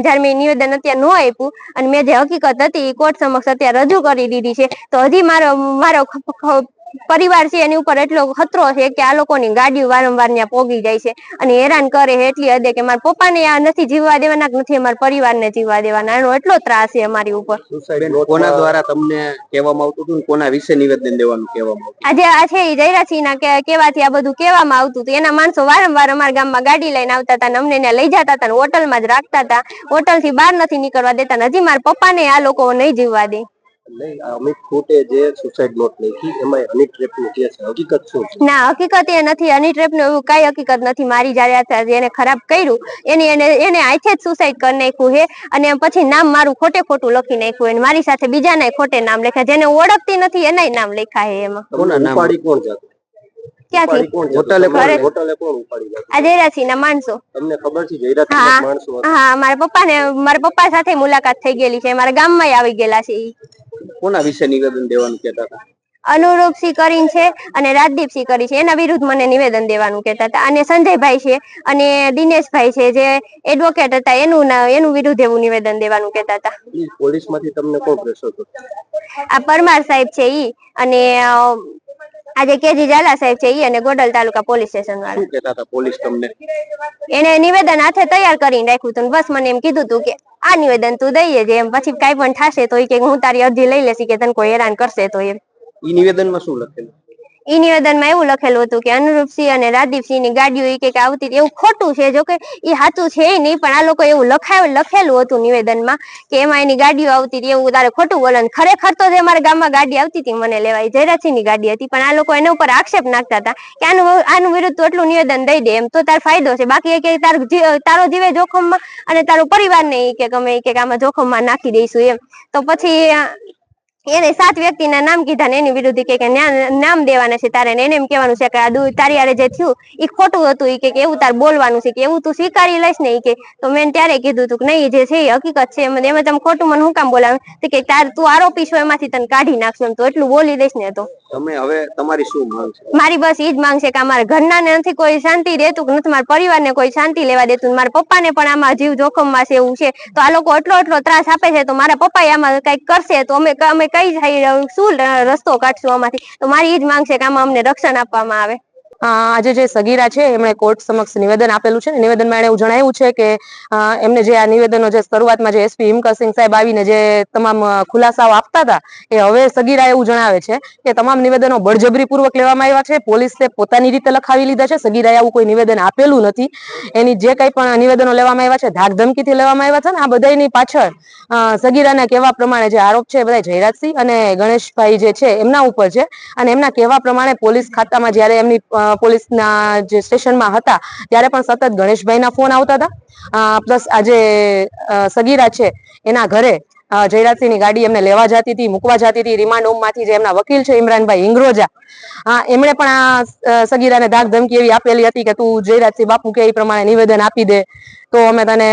અને જ્યારે મેં નિવેદન અત્યારે ન આપ્યું અને મેં જે હકીકત હતી એ કોર્ટ સમક્ષ અત્યારે રજૂ કરી દીધી છે. તો હજી મારો મારો પરિવાર છે એની ઉપર એટલો ખતરો છે કે આ લોકોની ગાડીઓ વારંવાર ત્યાં પોગી જાય છે અને હેરાન કરે છે એટલી હદે કે મારા પપ્પાને આ નથી જીવવા દેવાના નથી અમારા પરિવારને જીવવા દેવાના. એનો એટલો ત્રાસ છે અમારી ઉપર. કોના દ્વારા તમને કહેવામાં આવતું હતું? કોના વિશે નિવેદન દેવાનું કહેવામાં આવતું? આજે આ છે જયરાસિંહના જયરાસિંહ ના કેવાથી આ બધું કહેવામાં આવતું હતું. એના માણસો વારંવાર અમારા ગામમાં ગાડી લઈને આવતા હતા અમને ત્યાં લઈ જતા હતા હોટલમાં જ રાખતા હતા. હોટલથી બહાર નથી નીકળવા દેતા અને હજી મારા પપ્પાને આ લોકો નહીં જીવવા દે. નહીં આ અમિત જે સુસાઇડ નોટ લખી એમાં હની ટ્રેપનું જે છે. હકીકત શું છે? ના હકીકત એ નથી. હની ટ્રેપનું એવું કઈ હકીકત નથી. મારી જયારે એને ખરાબ કર્યું એની એને એને આઈથે જ સુસાઇડ કરી નાખ્યું છે અને પછી નામ મારું ખોટે ખોટું લખી નાખ્યું અને મારી સાથે બીજાના ખોટે નામ લખ્યા જેને ઓળખતી નથી એનાય નામ લખ્યા હે એમાં. કોના નામ? ઉપાડી કોણ જતું? ક્યાંથી? હોટલે કોણ? હોટલે કોણ ઉપાડી જતું? આ જયરાસિંહ માણસો. તમને ખબર છે જયરાજ હા. માણસો હા મારા પપ્પાને મારા પપ્પા સાથે મુલાકાત થઈ ગયેલી છે. મારા ગામમાં આવી ગયેલા છે કોના વિશે નિવેદન દેવાનું કહેતા હતા? અનુરૂપસિંહ કરીને છે અને રાજદીપસિંહ કરી છે. એના વિરુદ્ધ મને નિવેદન દેવાનું કહેતા હતા. અને સંજયભાઈ છે અને દિનેશભાઈ છે જે એડવોકેટ હતા. એનું એનું વિરુદ્ધ એવું નિવેદન દેવાનું કહેતા હતા. પોલીસમાંથી તમને કોણ પ્રેશર આ પરમાર સાહેબ છે ઈ. અને આજે કેજી ઝાલા સાહેબ છે ઈ અને ગોડલ તાલુકા પોલીસ સ્ટેશન વાળા. શું કહેતા હતા પોલીસ તમને? એને નિવેદન હાથે તૈયાર કરીને રાખ્યું હતું બસ મને એમ કીધું તું કે આ નિવેદન તું દઈએ જે એમ પછી કાઈ પણ થાશે તો ઈ કે હું તારી અરજી લઈ લેશી કે તને કોઈ હેરાન કરશે તો એમ. ઈ નિવેદનમાં શું લખેલું? ઈ નિવેદનમાં એવું લખેલું હતું કે અનુરૂપસિંહ અને રાજદીપસિંહની ગાડીઓ એ કે આવતી એવું ખોટું છે, જોકે એ સાચું છે નહીં, પણ આ લોકો એવું લખાયું, લખેલું હતું નિવેદનમાં કે એમાં એની ગાડીઓ આવતી એવું તારે ખોટું બોલે ખરેખર તો જે અમારા ગામમાં ગાડી આવતી હતી મને લેવાય જયરાજસિંહની ગાડી હતી, પણ આ લોકો એના ઉપર આક્ષેપ નાખતા હતા કે આનું આનું વિરુદ્ધ તું એટલું નિવેદન દઈ દે, એમ તો તાર ફાયદો છે. બાકી એ કે તાર તારો જીવે જોખમમાં અને તારો પરિવારને એ કે ગમે ઈ કે આમાં જોખમમાં નાખી દઈશું એમ. તો પછી એને સાત વ્યક્તિના નામ કીધા ને એની વિરુદ્ધ કે નામ દેવાના છે તારે એને એમ કહેવાનું છે કે આ તારી આરે જે થયું એ ખોટું હતું કે એવું તાર બોલવાનું છે કે એવું તું સ્વીકારી લઈશ ને કે. તો મેં ત્યારે કીધું તું કે નહીં જે છે એ હકીકત છે. એમ તમે ખોટું મને હું કામ બોલાવે? કે તાર તું આરોપી છો એમાંથી તને કાઢી નાખશું એમ તો એટલું બોલી દઈશ ને તો. તમે હવે તમારી શું માંગ છે? મારી બસ ઈ જ માંગ છે કે અમારા ઘરના ને નથી કોઈ શાંતિ રહેતું કે નથી, મારા પરિવાર ને કોઈ શાંતિ લેવા દેતું મારા પપ્પાને પણ આમાં જીવ જોખમમાં છે એવું છે. તો આ લોકો એટલો એટલો ત્રાસ આપે છે તો મારા પપ્પા આમાં કંઈક કરશે તો અમે અમે કઈ શું રસ્તો કાઢશું આમાંથી? તો મારી ઈ જ માંગ છે કે આમાં અમને રક્ષણ આપવામાં આવે. આજે જે સગીરા છે, એમણે કોર્ટ સમક્ષ નિવેદન આપેલું છે નિવેદનમાં એણે એવું જણાવ્યું છે કે એમને જે આ નિવેદનો જે શરૂઆતમાં જે એસપી હિમકરસિંહ સાહેબ આવીને જે તમામ ખુલાસાઓ આપતા હતા, એ હવે સગીરા એવું જણાવે છે કે તમામ નિવેદનો બળજબરીપૂર્વક લેવામાં આવ્યા છે, પોલીસે પોતાની રીતે લખાવી લીધા છે, સગીરાએ આવું કોઈ નિવેદન આપેલું નથી. એની જે કંઈ પણ નિવેદનો લેવામાં આવ્યા છે, ધાકધમકીથી લેવામાં આવ્યા છે ને, આ બધાની પાછળ સગીરાના કહેવા પ્રમાણે જે આરોપ છે એ બધા જયરાજસિંહ અને ગણેશભાઈ જે છે, એમના ઉપર છે. અને એમના કહેવા પ્રમાણે પોલીસ ખાતામાં જ્યારે એમની પોલીસના જે સ્ટેશનમાં હતા, ત્યારે પણ સતત ગણેશભાઈના ફોન આવતા હતા. પ્લસ આજે સગીરા છે, એના ઘરે જયરાજસિંહની ગાડી એમને લેવા જતી હતી, મૂકવા જતી હતી. રિમાન્ડ હોમમાંથી જે એમના વકીલ છે, ઇમરાનભાઈ ઇંગ્રોજા. હા એમણે પણ આ સગીરાને ધાક ધમકી એવી આપેલી હતી કે તું જયરાજસિંહ બાપુ કે એ પ્રમાણે નિવેદન આપી દે. તો અમે તને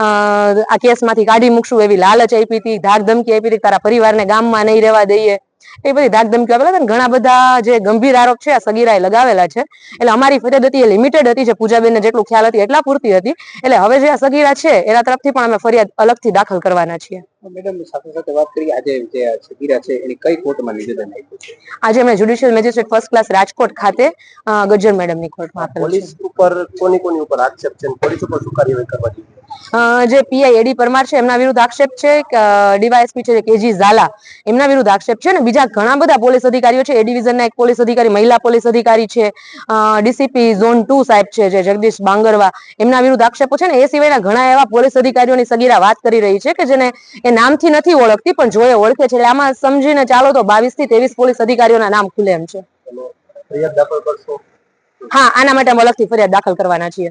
આ કેસમાંથી કાઢી મૂકશું એવી લાલચ આપી હતી, ધાક ધમકી આપી હતી તારા પરિવારને ગામમાં નહીં રહેવા દઈએ. એ બધી ધાક ધમકી આપેલા હતા ઘણા બધા જે ગંભીર આરોપ છે આ સગીરાએ લગાવેલા છે. એટલે અમારી ફરિયાદ હતી એ લિમિટેડ હતી જે પૂજાબેનને જેટલું ખ્યાલ હતી એટલા પૂરતી હતી. એટલે હવે જે આ સગીરા છે એના તરફથી પણ અમે ફરિયાદ અલગથી દાખલ કરવાના છીએ. મેડમ સાથે સાથે વાત કરી આજે જે સગીરા છે એની કઈ કોર્ટમાં નિવેદન આપ્યું છે? આજે અમે judicial magistrate first class Rajkot ખાતે ગજ્જર મેડમની કોર્ટમાં પોલીસ ઉપર કોની કોની ઉપર આક્ષેપ છે પોલીસ ઉપર શું કાર્યવાહી કરવા જોઈએ? અ, જે પીઆઈ એડી પરમાર છે એમના વિરુદ્ધ આક્ષેપ છે ડીવાયએસપી છે કેજી ઝાલા એમના વિરુદ્ધ આક્ષેપ છે અને બીજા ઘણા બધા પોલીસ અધિકારીઓ છે. એ ડિવિઝનના એક પોલીસ અધિકારી મહિલા પોલીસ અધિકારી છે ડીસીપી ઝોન ટુ સાહેબ છે જે જગદીશ બાંગરવા એમના વિરુદ્ધ આક્ષેપો છે ને એ સિવાયના ઘણા એવા પોલીસ અધિકારીઓની સગીરા વાત કરી રહી છે કે જેને એ નામથી નથી ઓળખતી પણ જો ઓળખે છે. એટલે આમાં સમજીને ચાલો તો બાવીસથી ત્રેવીસ પોલીસ અધિકારીઓના નામ ખુલે એમ છે. હા આના માટે અમે અલગથી ફરિયાદ દાખલ કરવાના છીએ.